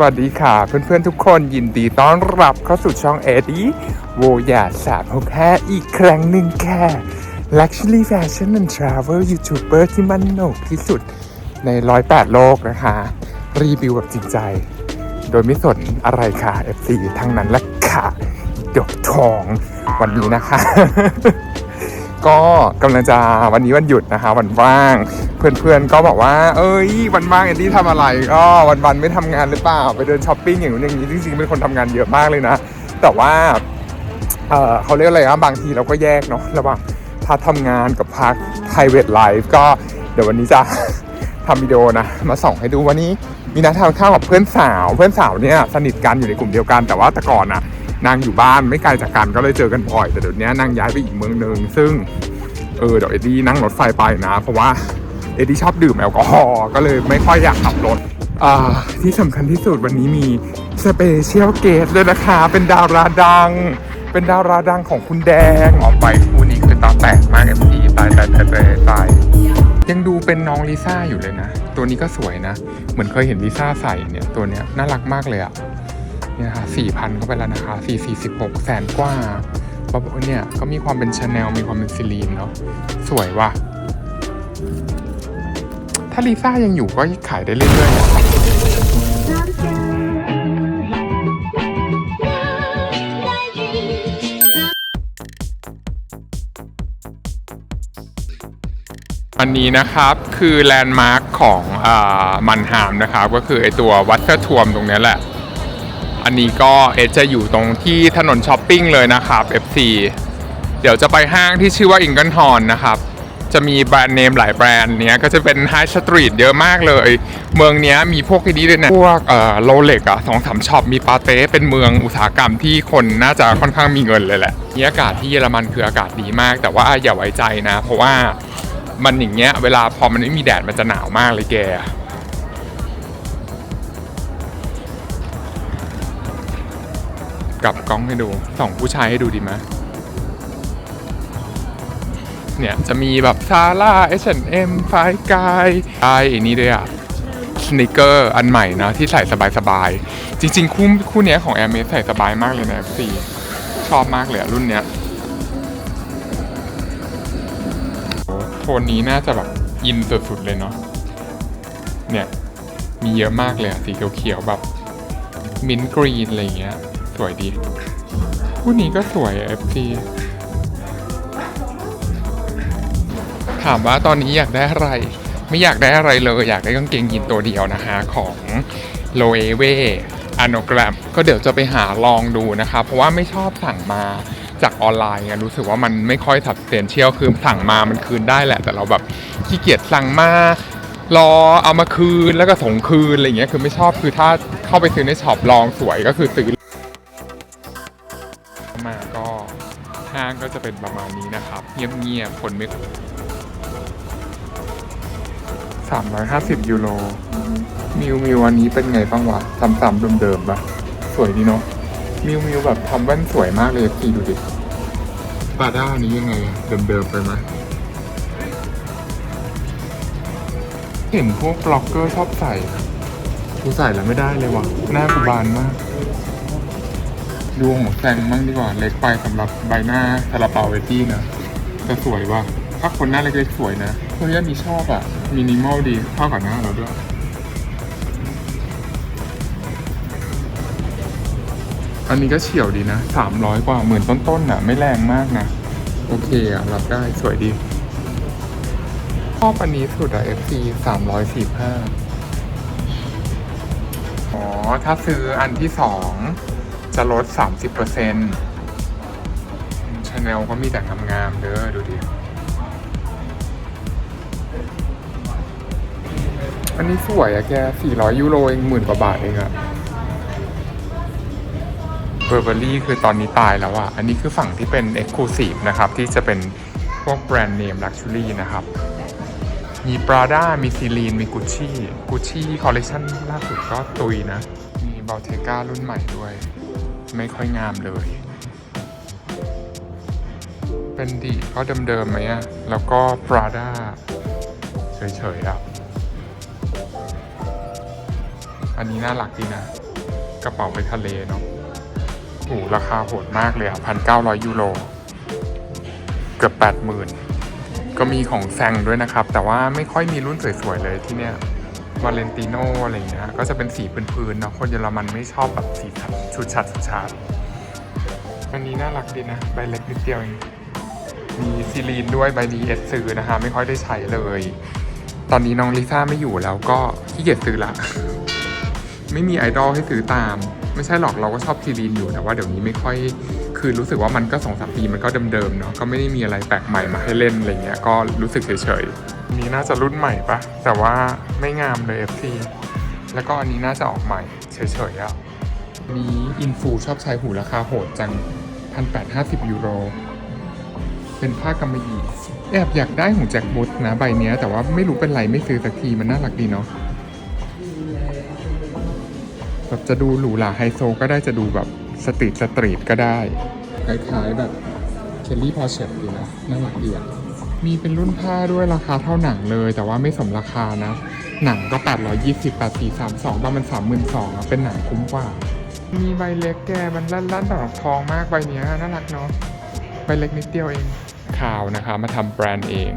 วัสดีค่ะ เพื่อนๆทุกคนยินดีต้อนรับเข้าสู่ช่องเอ็ดีโวยาสามหกห้าอีกครั้งหนึ่งค่ะ Luxury Fashion and Travel YouTuber ที่มันโหนกที่สุดในร้อยแปดโลกนะคะ รีวิวแบบจริงใจ โดยไม่สนอะไรค่ะ FC ทั้งนั้นและค่ะดกทองวันนี้นะคะ ก็กำลังจะวันนี้วันหยุดนะคะวันว่าง เพื่อนๆก็บอกว่า เอ้ยวันว่างแอนดี้ทำอะไรก็วันวันๆไม่ทำงานหรือเปล่าไปเดินช้อปปิ้งอย่างนู้นอย่างนี้จริงๆเป็นคนทำงานเยอะมากเลยนะ แต่ว่าเเขาเรียกอะไรนะบางทีเราก็แยกเนาะระหว่างพาร์ททำงานกับพาร์ท private life ก็เดี๋ยววันนี้จะทำวิดีโอนะ มาส่องให้ดูวันนี้มีนัดทานข้าวกับเพื่อนสาว เพื่อนสาวเนี่ยสนิทกันอยู่ในกลุ่มเดียวกันแต่ว่าแต่ก่อนน่ะ นางอยู่บ้านไม่ไกลจากกันก็เลยเจอกันบ่อย แต่เดี๋ยวนี้นางย้ายไปอีกเมืองหนึ่งซึ่งเออเดี๋ยวเอ็ดดี้นั่งรถไฟไปนะ เพราะว่าเอ็ดดี้ชอบดื่มแอลกอฮอล์ก็เลยไม่ค่อยอยากขับรถอ่าที่สำคัญที่สุดวันนี้มีสเปเชียลเกสด้วยนะคะ เป็นดาราดัง เป็นดาราดังของคุณแดงออกไปคู่นี้คือตาแตกมากเอ็มดีตายตายตายตายตายยังดูเป็นน้องลิซ่าอยู่เลยนะ ตัวนี้ก็สวยนะ เหมือนเคยเห็นลิซ่าใส่เนี่ย ตัวเนี้ยน่ารักมากเลยอะ เนี่ยค่ะสี่พันเข้าไปแล้วนะคะสี่สี่สิบหกแสนกว่าบ๊อบเนี่ยก็มีความเป็นชาแนลมีความเป็นซิลีนเนาะสวยว่ะ ถ้าลิซ่ายังอยู่ก็ขายได้เรื่อยๆอะอันนี้นะครับคือแลนด์มาร์คของอามันฮามนะครับ ก็คือไอตัววัดเฟอร์ทวมตรงนี้แหละ อันนี้ก็เอสจะอยู่ตรงที่ถนนช้อปปิ้งเลยนะครับ FC เดี๋ยวจะไปห้างที่ชื่อว่าอิงเกิลฮอนนะครับ จะมีแบรนด์เนมหลายแบรนด์เนี้ยก็จะเป็นไฮสตรีทเยอะมากเลย เมืองเนี้ยมีพวกไอ้นี้ด้วยนะ พวกเอ่อโรเล็กอะสองสามช็อปมีปาเต้เป็นเมืองอุตสาหกรรมที่คนน่าจะค่อนข้างมีเงินเลยแหละนี่อากาศที่เยอรมันคืออากาศดีมาก แต่ว่าอย่าไว้ใจนะ เพราะว่ามันอย่างเงี้ยเวลาพอมันไม่มีแดดมันจะหนาวมากเลยแก กลับกล้องให้ดูสองผู้ชายให้ดูดีไหมเนี่ย จะมีแบบซาร่า H&M ไฟกายไอนี่ด้วยอะสนิเกอร์อันใหม่นะ ที่ใส่สบายๆ จริง ๆ คู่คู่เนี้ยของ Air m e s ใส่สบายมากเลยนะ FC ชอบมากเลยรุ่นเนี้ยโทนนี้น่าจะแบบอินสุดๆเลยเนาะเนี่ย มีเยอะมากเลยอะสีเขียวๆแบบ มินกรีนอะไรเงี้ย สวยดีคู่นี้ก็สวยอะ FT ถามว่าตอนนี้อยากได้อะไร ไม่อยากได้อะไรเลย อยากได้กางเกงยีนตัวเดียวนะคะของโลเอเวอโนแกรมก็เดี๋ยวจะไปหาลองดูนะคะเพราะว่าไม่ชอบสั่งมาจากออนไลน์ไงรู้สึกว่ามันไม่ค่อยสับเซนเชียลคือสั่งมามันคืนได้แหละ แต่เราแบบขี้เกียจสั่งมารอเอามาคืนแล้วก็ส่งคืนอะไรอย่างเงี้ยคือไม่ชอบคือถ้าเข้าไปซื้อในช็อปลองสวยก็คือซื้อ ก็จะเป็นประมาณนี้นะครับ เงียบๆคนไม่สามร้อยห้าสิบยูโรมิวมิวอันนี้เป็นไงบ้างวะซ้ำๆเดิมๆปะสวยดีเนาะมิวมิวแบบทำแว่นสวยมากเลยพี่ดูดิปาด้านี้ยังไงเดิมๆไปไหมเห็นพวกบล็อกเกอร์ชอบใส่กูใส่แล้วไม่ได้เลยวะหน้ากูบานมาก ดูของแซงมั่งดีกว่าเล็กไปสำหรับใบหน้าซาลาเปาเวตี้นะแต่สวยว่ะถ้าคนหน้าเล็กๆสวยนะเฮ้ยอันนี้ชอบอะมินิมอลดีเข้ากับหน้าเราด้วยอันนี้ก็เฉียวดีนะสามร้อยกว่าหมื่นต้นๆน่ะ ไม่แรงมากนะ โอเคอะ รับได้สวยดีชอบอันนี้สุดอะ FC สามร้อยสี่ห้าอ๋อ ถ้าซื้ออันที่สอง จะลดสามสิบเปอร์เซ็นต์ชาแนลก็มีแต่งามๆเด้อดูดิอันนี้สวยอะแกสี่ร้อยยูโรเองหมื่นกว่าบาทเองอะเบอร์เบอรี่คือตอนนี้ตายแล้วอะอันนี้คือฝั่งที่เป็น Exclusive นะครับ ที่จะเป็นพวกแบรนด์เนม Luxury นะครับ มี Prada มี ซีลีน มีกุชชี่กุชชี่คอลเลคชันล่าสุดก็ตุยนะ มีบ o ลเทการุ่นใหม่ด้วย ไม่ค่อยงามเลย เป็นดีก็เดิมๆไหมอะแล้วก็ Prada เฉยๆอะอันนี้น่ารักดีนะ กระเป๋าไปทะเลเนาะโอ้หราคาโหดมากเลยอะพันเก้าร้อยยูโร เกือบแปดหมื่นก็มีของแซงด้วยนะครับ แต่ว่าไม่ค่อยมีรุ่นสวยๆเลยที่เนี้ย วาเลนติโนอะไรอย่างเงี้ยก็จะเป็นสีพื้นๆเนาะคนเยอรมันไม่ชอบแบบสีชัดชุดชัดชุดชัดอันนี้น่ารักดีนะใบเล็กนิดเดียวเองมีซีลีนด้วยใบนี้เอสซื้อนะคะ ไม่ค่อยได้ใช้เลย ตอนนี้น้องลิซ่าไม่อยู่แล้วก็ขี้เกียจซื้อละ ไม่มีไอดอลให้ซื้อตาม ไม่ใช่หรอกเราก็ชอบซีรีนอยู่แต่ว่าเดี๋ยวนี้ไม่ค่อยคือรู้สึกว่ามันก็สองสามปีมันก็เดิมๆเนาะก็ไม่ได้มีอะไรแปลกใหม่มาให้เล่นอะไรเงี้ยก็รู้สึกเฉยๆ นี้น่าจะรุ่นใหม่ปะแต่ว่าไม่งามเลย FC แล้วก็อันนี้น่าจะออกใหม่เฉยๆอะนี้อินฟูชอบใช้หูราคาโหดจังพันแปดห้าสิบยูโร เป็นผ้ากำมะหยี่แอบอยากได้ของแจ็คบุสนะใบเนี้ย แต่ว่าไม่รู้เป็นไรไม่ซื้อสักทีมันน่ารักดีเนาะแบบจะดูหรูหราไฮโซก็ได้จะดูแบบสตรีทสตรีทก็ได้ คล้ายๆแบบเคลลี่พอเชตดีนะน่ารักดีอะ มีเป็นรุ่นผ้าด้วยราคาเท่าหนังเลย แต่ว่าไม่สมราคานะ หนังก็ 820 8432ประมาณ32,000อะเป็นหนังคุ้มกว่า มีใบเล็กแกมันลั่นๆแบบทองมากใบเนี้ยน่ารักเนาะใบเล็กนิดเดียวเองข่าวนะคะมาทำแบรนด์เอง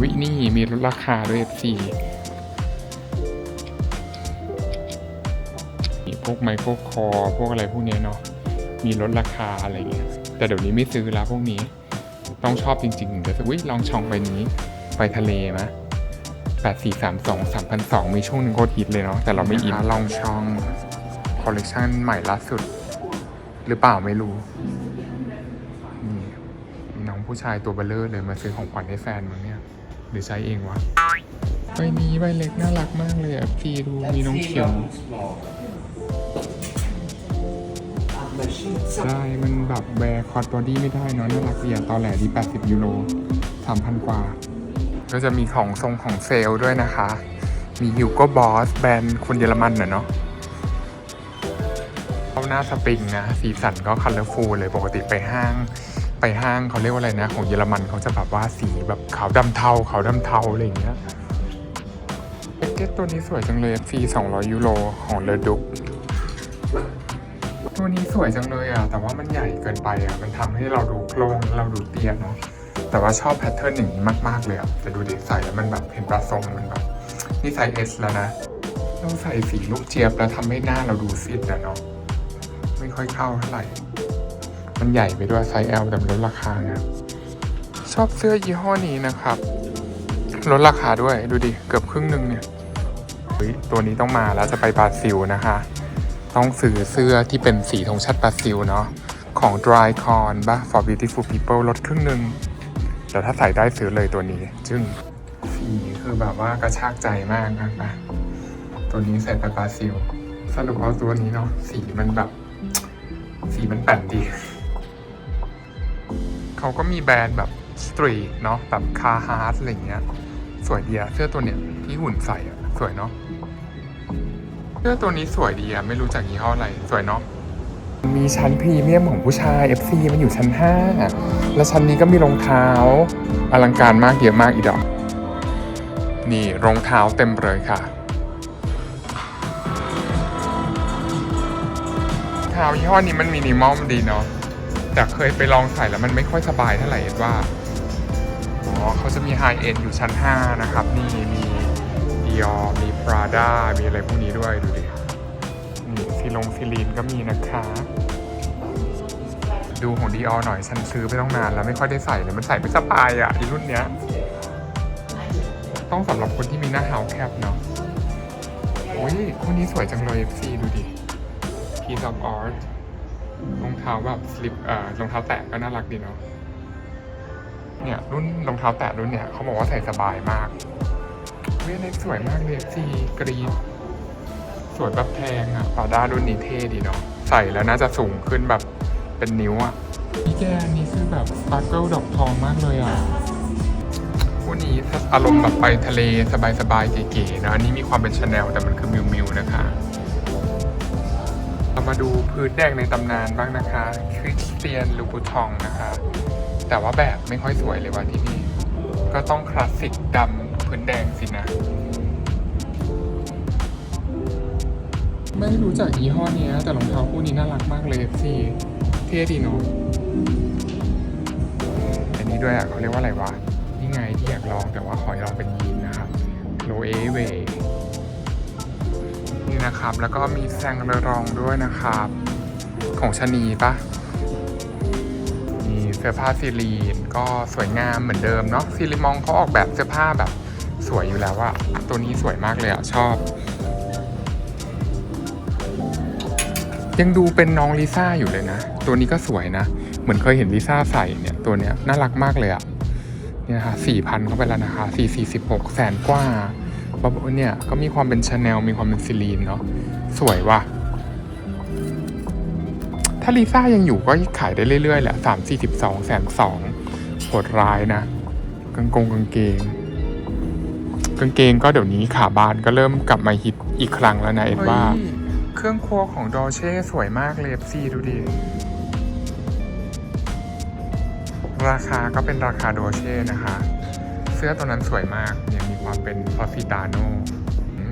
วินี่มีลดราคาด้วย FC พวกไมโครคอร์พวกอะไรพวกเนี้ยเนาะมีลดราคาอะไรเงี้ยแต่เดี๋ยวนี้ไม่ซื้อแล้วพวกนี้ต้องชอบจริงๆถึงจะซื้อวิลองช่องไปนี้ไปทะเลมะ8 4 3 2 3 0 0มีช่วงหนึ่งโคตรฮิตเลยเนาะแต่เราไม่อินลองช่องคอลเลกชันใหม่ล่าสุด หรือเปล่าไม่รู้นี่มีน้องผู้ชายตัวเบลเลอร์เลยมาซื้อของขวัญให้แฟนมั้งเนี่ยหรือใช้เองวะใบนี้ใบเล็กน่ารักมากเลยอะพี่ดูมีน้องเขียว ใช่ มันแบบแวร์คอร์ดบอดี้ไม่ได้เนอะน่ารักดีอะตอแหลดี 80 ยูโร 3,000 กว่า ก็จะมีของทรงของเซลด้วยนะคะ มีฮิวโก้บอสแบรนด์คนเยอรมันน่ะเนาะเข้าหน้าสปริงนะ สีสันก็คัลเลอร์ฟูลเลยปกติไปห้าง ไปห้างเขาเรียกว่าอะไรนะ ของเยอรมันเขาจะแบบว่าสีแบบขาวดำเทาขาวดำเทาอะไรอย่างเงี้ยแพ็กเกจตัวนี้สวยจังเลยฟรี200 ยูโรของเลอดุก ตัวนี้สวยจังเลยอะ แต่ว่ามันใหญ่เกินไปอะ มันทำให้เราดูโครงเราดูเตี้ยเนาะ แต่ว่าชอบแพทเทิร์นอย่างนี้มาก ๆ เลยอะแต่ดูดิใส่แล้วมันแบบเห็นปลาทรงมันแบบนี่ไซส์เอสแล้วนะเราใส่สีลูกเจี๊ยบแล้วทำให้หน้าเราดูซิดอะเนาะ ไม่ค่อยเข้าเท่าไหร่ มันใหญ่ไปด้วยไซส์ L แต่ลดราคาไงชอบเสื้อยี่ห้อนี้นะครับลดราคาด้วยดูดิเกือบครึ่งหนึ่งเนี่ยเฮ้ยตัวนี้ต้องมาแล้วจะไปบราซิลนะคะ ต้องซื้อเสื้อที่เป็นสีธงชาติบราซิลเนาะของ Dry Con บ้า For Beautiful People ลดครึ่งหนึ่งแต่ถ้าใส่ได้ซื้อเลยตัวนี้ จึงสีคือแบบว่ากระชากใจมากนะปะตัวนี้ใส่ไปบราซิล สรุปเอาตัวนี้เนาะสีมันแบบ สีมันแป่นดี เขาก็มีแบรนด์แบบสตรีทเนาะแบบคาฮาร์ดอะไรเงี้ย สวยดีอะเสื้อตัวเนี้ยที่หุ่นใส่อะสวยเนาะ สื้อตัวนี้สวยดีอะไม่รู้จากยี่ห้ออะไร สวยเนาะมีชั้นพรีเมียมของผู้ชาย FC มันอยู่ชั้น 5 แล้วชั้นนี้ก็มีรองเท้า อลังการมากเยอะมากอีดอก นี่รองเท้าเต็มเลยค่ะเท้ายี่ห้อนี้มันมินิมอลดีเนาะแต่เคยไปลองใส่แล้วมันไม่ค่อยสบายเท่าไหร่เอ็ดว่า อ๋อเขาจะมีไฮเอ็นอยู่ชั้น 5 นะครับ นี่มี ดิออมีปราด้ามีอะไรพวกนี้ด้วยดูดินี่ซีลงซีลีนก็มีนะคะ ดูของดีออหน่อยฉันซื้อไปต้องนานแล้วไม่ค่อยได้ใส่เลยมันใส่ไม่สบายอะอีรุ่นเนี้ย ต้องสำหรับคนที่มีหน้าเฮาแคบเนาะโอ้ยคู่นี้สวยจังเลย FC ดูดิ Piece of Art รองเท้าแบบสลิปเอ่อรองเท้าแตะก็น่ารักดีเนาะเนี่ยรุ่นรองเท้าแตะรุ่นเนี่ยเขาบอกว่าใส่สบายมาก เวยเล็กสวยมากเลยซีกรีนสวยแบบแพงอะปาด้ารุ่นนี้เท่ดีเนาะใส่แล้วน่าจะสูงขึ้นแบบเป็นนิ้วอะนี่แกอันนี้คือแบบสปาร์เกิลดอกทองมากเลยอะคู่นี้อารมณ์แบบไปทะเลสบายๆเก๋ๆนะอันนี้มีความเป็นชาแนลแต่มันคือมิวมิวนะคะเรามาดูพื้นแดงในตำนานบ้างนะคะคริสเตียนลูบูทองนะคะ แต่ว่าแบบไม่ค่อยสวยเลยว่ะที่นี่ ก็ต้องคลาสสิกดำ พื้นแดงสินะ ไม่รู้จักยี่ห้อเนี้ยแต่รองเท้าคู่นี้น่ารักมากเลยสิเท่ดีเนาะอันนี้ด้วยอะเขาเรียกว่าอะไรวะ นี่ไงที่อยากลองแต่ว่าขอลองเป็นยีนนะครับโลเอเวนี่นะครับ แล้วก็มีแซงเรอรองด้วยนะครับ ของชะนีปะมีเสื้อผ้าซีรีนก็สวยงามเหมือนเดิมเนาะซีรีมองเขาออกแบบเสื้อผ้าแบบ สวยอยู่แล้วอะตัวนี้สวยมากเลยอะชอบ ยังดูเป็นน้องลิซ่าอยู่เลยนะ ตัวนี้ก็สวยนะ เหมือนเคยเห็นลิซ่าใส่เนี่ยตัวเนี้ยน่ารักมากเลยอะเนี่ยค่ะสี่พันเข้าไปแล้วนะคะสี่สี่สิบหกแสนกว่าบ๊อบเนี่ยก็มีความเป็นชาแนลมีความเป็นซิลีนเนาะสวยว่ะ ถ้าลิซ่ายังอยู่ก็ขายได้เรื่อยๆแหละสามสี่สิบสองแสนสองโหดร้ายนะกางกงกางเกง กางเกงก็เดี๋ยวนี้ขาบานก็เริ่มกลับมาฮิตอีกครั้งแล้วนะเอ็ดว่า เครื่องครัวของดอเช่สวยมากเลยซีดูดิ ราคาก็เป็นราคาโดเช่นะคะ เสื้อตัวนั้นสวยมากเนี่ยมีความเป็นพอซิตาโน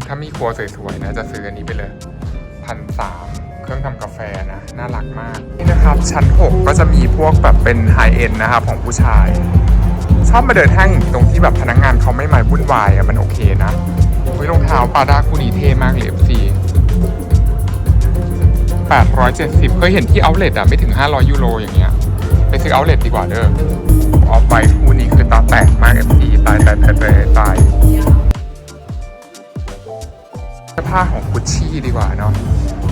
ถ้ามีครัวสวยๆนะ จะซื้ออันนี้ไปเลยพันสามเครื่องทำกาแฟนะ น่ารักมาก นี่นะครับ ชั้น 6 ก็จะมีพวกแบบเป็นไฮเอ็นนะครับ ของผู้ชายช อบมาเดินห้างอย่างนี้ตรงที่แบบพนักงานเขาไม่มาวุ่นวายอะมันโอเคนะเฮ้ยรองเท้าปาด้าคู่นี้เท่มากเลยเอฟซี870เจ็ดสิบเคยเห็นที่เอาเล t อะไม่ถึง500ยูโรอย่างเงี้ย ไปซื้อเอาเล t ดีกว่าเด้อออฟไปคู่นี้คือตาแตกมาก FC ตายตายตายตายตายเสื้อผ้าของกุชชี่ดีกว่าเนาะ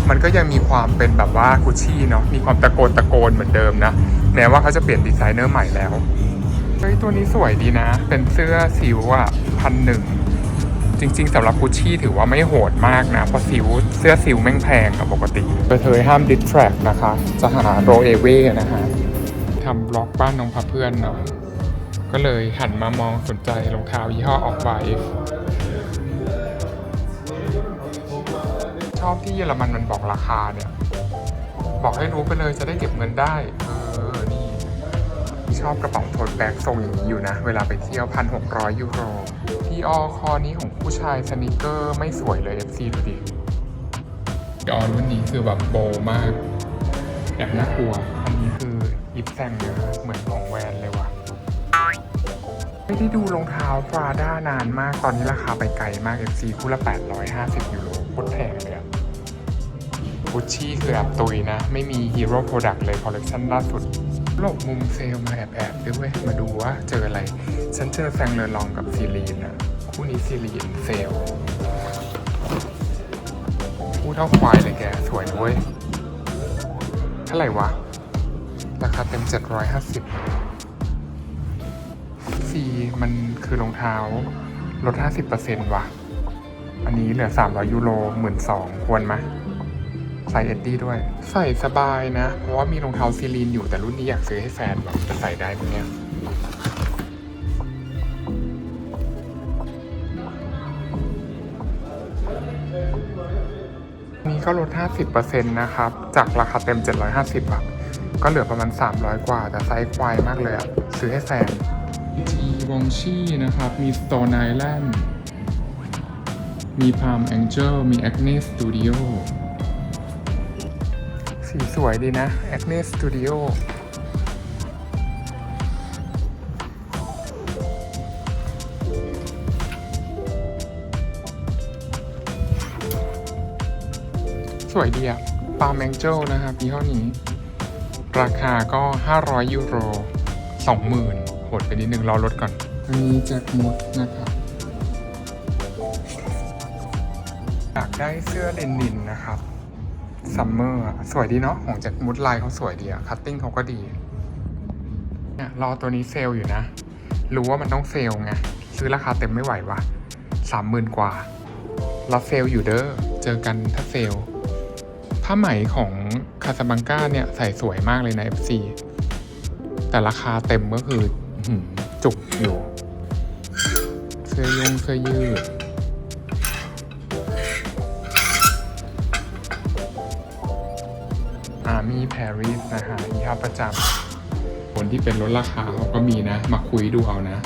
มันก็ยังมีความเป็นแบบว่ากุชชี่เนาะมีความตะโกนตะโกนเหมือนเดิมนะแม้ว่าเขาจะเปลี่ยนดีไซเนอร์ใหม่แล้ว เฮ้ยตัวนี้สวยดีนะ เป็นเสื้อซิวอะพันหนึ่งจริงๆสำหรับกุชชี่ถือว่าไม่โหดมากนะ เพราะซิวเสื้อซิวแม่งแพงกับปกติกระเทยห้ามดิสแทรกนะคะ จะหาโรเอเว่นะฮะทำบล็อกบ้านน้องพเพื่อนเนาะก็เลยหันมามองสนใจรองเท้ายี่ห้อออกไวชอบที่เยอรมันมันบอกราคาเนี่ย บอกให้รู้ไปเลยจะได้เก็บเงินได้ เออ ชอบกระเป๋าโทนแบ็กทรงอย่างนี้อยู่นะ เวลาไปเที่ยวพันหกร้อยยูโรที่ออคอนี้ของผู้ชายสนิเกอร์ไม่สวยเลย FC ดูดิดอรุ่นนี้คือแบบโบมากแอบน่ากลัว อันนี้คือยิปแซงนะเหมือนของแวนเลยว่ะ ไม่ได้ดูรองเท้าปราด้านานมาก ตอนนี้ราคาไปไกลมาก FC คู่ละ 850 ยูโรโคตรแพงเลยอะกุชชี่คือแอบตุยนะ ไม่มีฮีโร่โปรดักต์เลยคอลเลคชันล่าสุด หลบมุมเซลมาแอบแอบๆด้วยมาดูว่าเจออะไร ฉันเจอแซงเลอลองกับซีรีนอะคู่นี้ซีรีนเซลคู่เท่าควายเลยแก สวยเว้ยเท่าไหร่วะ ราคาเต็ม 750ซีมันคือรองเท้าลด 50%ว่ะ อันนี้เหลือ 300 ยูโรหมื่นสองควรไหม ใส่เอ็ดดี้ด้วย ใส่สบายนะ เพราะว่ามีรองเท้าซีลีนอยู่แต่รุ่นนี้อยากซื้อให้แฟนแบบจะใส่ได้ไหมเนี่ยนี่ก็ลด 50%นะครับ จากราคาเต็ม 750อะก็เหลือประมาณ 300 กว่า แต่ไซส์ควายมากเลยอะซื้อให้แฟนทีวองชี่นะครับ มี Stone Island มี Palm Angel มี Acne Studio สีสีสวยดีนะ Acne Studio สวยดีอะปาแมงเจลนะครับยี่ห้อนี้ ราคาก็ 500 ยูโร 20,000โหดไปนิดนึงรอลดก่อนอันนี้แจ็คมดนะครับอยากได้เสื้อเลนินนะครับ ซัมเมอร์สวยดีเนาะของแจ็คมุดลายเขาสวยดีอะคัตติ้งเขาก็ดีเนี่ยรอตัวนี้เซลล์อยู่นะ รู้ว่ามันต้องเซลล์ไง ซื้อราคาเต็มไม่ไหววะสามหมื่นกว่ารับเซลล์อยู่เด้อเจอกันถ้าเซลล์ผ้าไหมของคาสบังกาเนี่ยใส่สวยมากเลยนะ FC แต่ราคาเต็มก็คืออจุกอยู่ เสื้อยงเสื้อยืด มี่ปารีสนะฮะยี่ห้อประจำคนที่เป็นลดราคาเขาก็มีนะ มาคุยดูเอานะ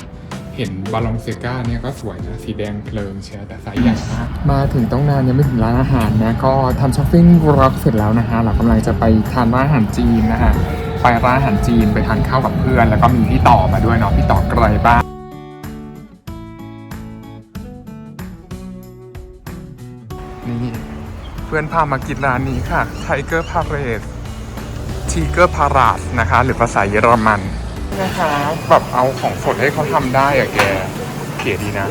เห็นบาลองเซกาเนี่ยก็สวยนะ สีแดงเพลิงเชียแต่ไซส์ใหญ่มากมาถึงต้องนานยังไม่ถึงร้านอาหารนะ ก็ทำช้อปปิ้งร็อกเสร็จแล้วนะฮะเรากำลังจะไปทานร้านอาหารจีนนะฮะไปร้านอาหารจีนไปทานข้าวกับเพื่อน แล้วก็มีพี่ต่อมาด้วยเนาะพี่ต่อไกลบ้างนี่เพื่อนพามากินร้านนี้ค่ะไทเกอร์พาเรส Tiger Parade Tiger Parade นะคะ หรือภาษาเยอรมันนะคะแบบเอาของสดให้เขาทำได้อะแกเก๋ดีนะ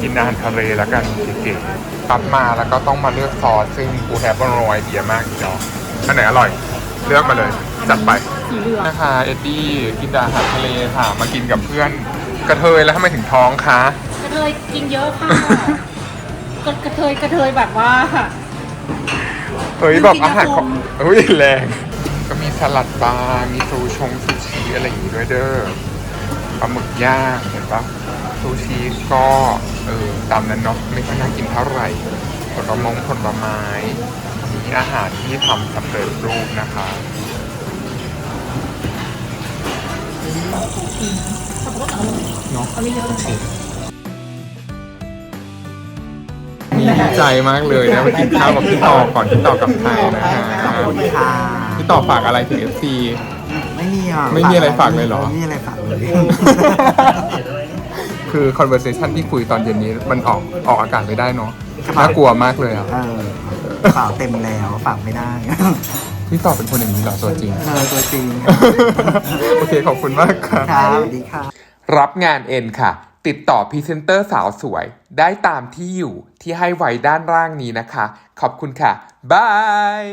กินอาหารทะเลแล้วกันเก๋ๆตัดมาแล้วก็ต้องมาเลือกซอสซึ่งกูแฮปโรไอเดียมากอีดอกอันไหนอร่อย เลือกมาเลย จัดไปสีเหลืองนะคะเอ็ดดี้กินอาหารทะเลค่ะ มากินกับเพื่อน กระเทยแล้วทำไมถึงท้องคะกระเทยกินเยอะค่ะกระกระเทยกระเทยแบบว่าเฮ้ยแบบอาหารกินของกระทงเฮ้ยแรง ก็มีสลัดปลามีซูชงซูชิอะไรอย่างงี้ด้วยเด้อปลาหมึกย่างเห็นปะซูชิก็เออตามนั้นเนาะไม่ค่อยน่ากินเท่าไหร่ผลม้ผลไม้มีอาหารที่ทำสำเร็จรูปนะคะดอร่อยเนาะเอาไม่เยอะเลยดีใจมากเลยนะมากินข้าวกับพี่ต่อก่อนพี่ต่อกลับไทยนะฮะขอบคุณค่ะ พี่ต่อฝากอะไรถึง FC ไม่มีอะไม่มีอะไรฝากเลยเหรอ ไม่มีอะไรฝากเลยคือ conversation ที่คุยตอนเย็นนี้มันออกออกอากาศไม่ได้เนาะน่ากลัวมากเลยอะเออฝากเต็มแล้วฝากไม่ได้พี่ต่อเป็นคนอย่างนี้เหรอตัวจริง เออตัวจริงโอเคขอบคุณมากครับครับสวัสดีค่ะ รับงานเอ็นค่ะ ติดต่อพรีเซนเตอร์สาวสวย ได้ตามที่อยู่ที่ให้ไว้ด้านล่างนี้นะคะ ขอบคุณค่ะ บาย